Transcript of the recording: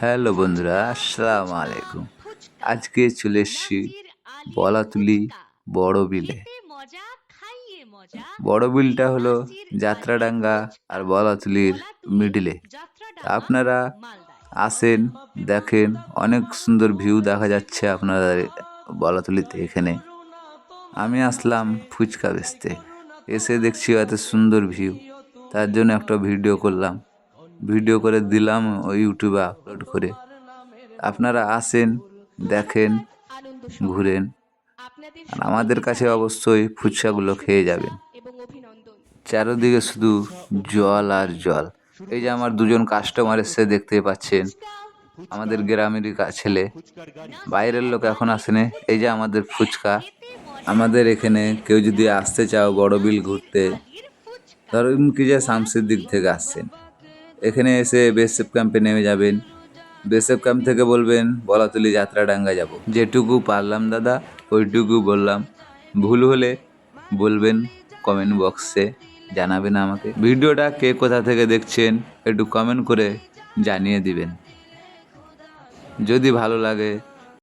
Hello বন্ধুরা, আসসালাম আলাইকুম। আজকে চলে এসছি বলাতুলি বড় বিলে। বড় বিলটা হলো যাত্রাডাঙ্গা আর বলাতুলির মিডিলে। আপনারা আসেন, দেখেন, অনেক সুন্দর ভিউ দেখা যাচ্ছে আপনাদের বলাতুলিতে এখানে। আমি আসলাম ফুচকা বেচতে। এসে দেখছি এত সুন্দর ভিউ। তার জন্য একটা ভিডিও করলাম। ভিডিও করে দিলাম ওই ইউটিউবে আপলোড করে। আপনারা আসেন, দেখেন, ঘুরেন। আর আমাদের কাছে অবশ্যই ফুচকাগুলো খেয়ে যাবেন। চারদিকে শুধু জল আর জল। এই যে আমার দুজন কাস্টমার এসে দেখতে পাচ্ছেন। আমাদের গ্রামেরই ছেলে। বাইরের লোক এখন আসেনি। এই যে আমাদের ফুচকা। আমাদের এখানে কেউ যদি আসতে চাও বড় বিল ঘুরতে, ধরুন কি যে শামসির দিক থেকে আসছেন। এখানে এসে বেসেপ ক্যাম্পে নেমে যাবেন। বেসেপ ক্যাম্প থেকে বলবেন, বলাতুলি যাত্রাডাঙ্গা যাব। যেটুকু পারলাম দাদা, ওইটুকু বললাম। ভুল হলে বলবেন কমেন্ট বক্সে জানাবেন আমাকে। ভিডিওটা কে কোথা থেকে দেখছেন একটু কমেন্ট করে জানিয়ে দিবেন। যদি ভালো লাগে